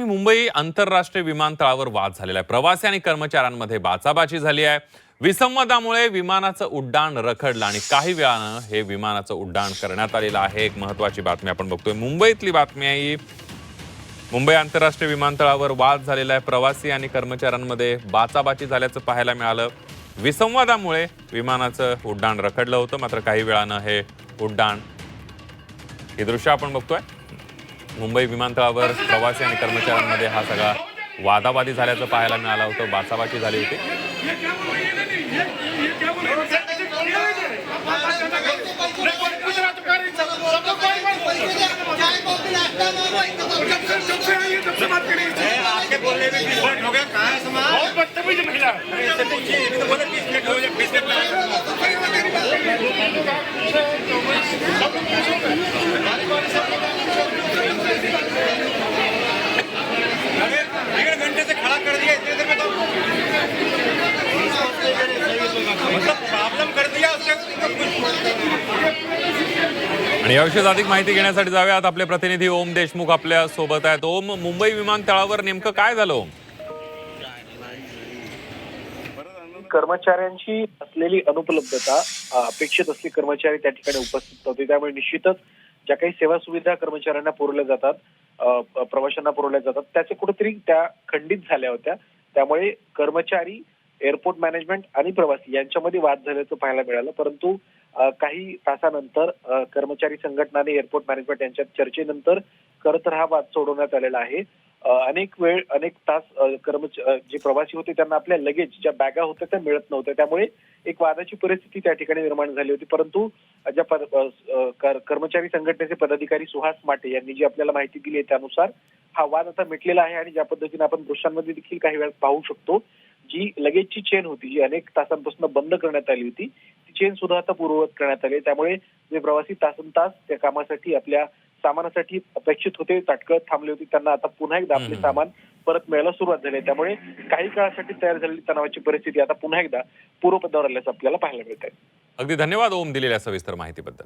मुंबई आंतरराष्ट्रीय विमानतळावर वाद झालेला आहे. प्रवासी आणि कर्मचाऱ्यांमध्ये बाचाबाची झाली आहे. विसंवादामुळे विमानाचं उड्डाण रखडलं आणि काही वेळानं हे विमानाचं उड्डाण करण्यात आलेलं आहे. एक महत्वाची बातमी आपण बघतोय. मुंबईतली बातमी आहे ही. मुंबई आंतरराष्ट्रीय विमानतळावर वाद झालेला आहे. प्रवासी आणि कर्मचाऱ्यांमध्ये बाचाबाची झाल्याचं पाहायला मिळालं. विसंवादामुळे विमानाचं उड्डाण रखडलं होतं. मात्र काही वेळानं हे उड्डाण हे दृश्य आपण बघतोय. मुंबई विमानतळावर प्रवासी आणि कर्मचाऱ्यांमध्ये हा सगळा वादावादी झाल्याचं पाहायला मिळालं होतं. बाचाबाची झाली होती. आपके बोलने में आणि याविषयी अधिक माहिती घेण्यासाठी जाऊयात. आपले प्रतिनिधी ओम देशमुख आपल्यासोबत आहेत. ओम मुंबई विमानतळावर नेमकं काय झालं ओम? कर्मचाऱ्यांची असलेली अनुपलब्धता अपेक्षित असलेली कर्मचारी त्या ठिकाणी उपस्थित होते त्यामुळे निश्चितच ज्या काही सेवा सुविधा कर्मचाऱ्यांना पुरवल्या जातात प्रवाशांना पुरवल्या जातात त्याचे कुठेतरी त्या खंडित झाल्या होत्या. त्यामुळे कर्मचारी एअरपोर्ट मॅनेजमेंट आणि प्रवासी यांच्यामध्ये वाद झाल्याचं पाहायला मिळालं. परंतु काही तासानंतर कर्मचारी संघटनाने एअरपोर्ट मॅनेजमेंट यांच्यात चर्चेनंतर खरं तर हा वाद सोडवण्यात आलेला आहे. अनेक वेळ अनेक तास कर्मचारी कर्मच जे प्रवासी होते त्यांना आपल्या लगेज ज्या बॅगा होत्या त्या मिळत नव्हत्या. त्यामुळे एक वादाची परिस्थिती त्या ठिकाणी निर्माण झाली होती. परंतु ज्या पद- कर्मचारी संघटनेचे पदाधिकारी सुहास माटे यांनी जी आपल्याला माहिती दिली आहे त्यानुसार हा वाद आता मिटलेला आहे आणि ज्या पद्धतीने आपण दृश्यांमध्ये देखील काही वेळा पाहू शकतो जी लगेजची चेन होती जी अनेक तासांपासून बंद करण्यात आली होती चेन सुद्धा आता पूर्ववत करण्यात आली. त्यामुळे जे प्रवासी तासन तास त्या कामासाठी आपल्या सामानासाठी अपेक्षित होते ताटकळत थांबले होते त्यांना आता पुन्हा एकदा आपले. सामान परत मिळायला सुरुवात झाली. त्यामुळे काही काळासाठी तयार झालेली तणावाची परिस्थिती आता पुन्हा एकदा पूर्वपदावर आल्याचं आपल्याला पाहायला मिळत आहे अगदी धन्यवाद ओम दिलेल्या सविस्तर माहितीबद्दल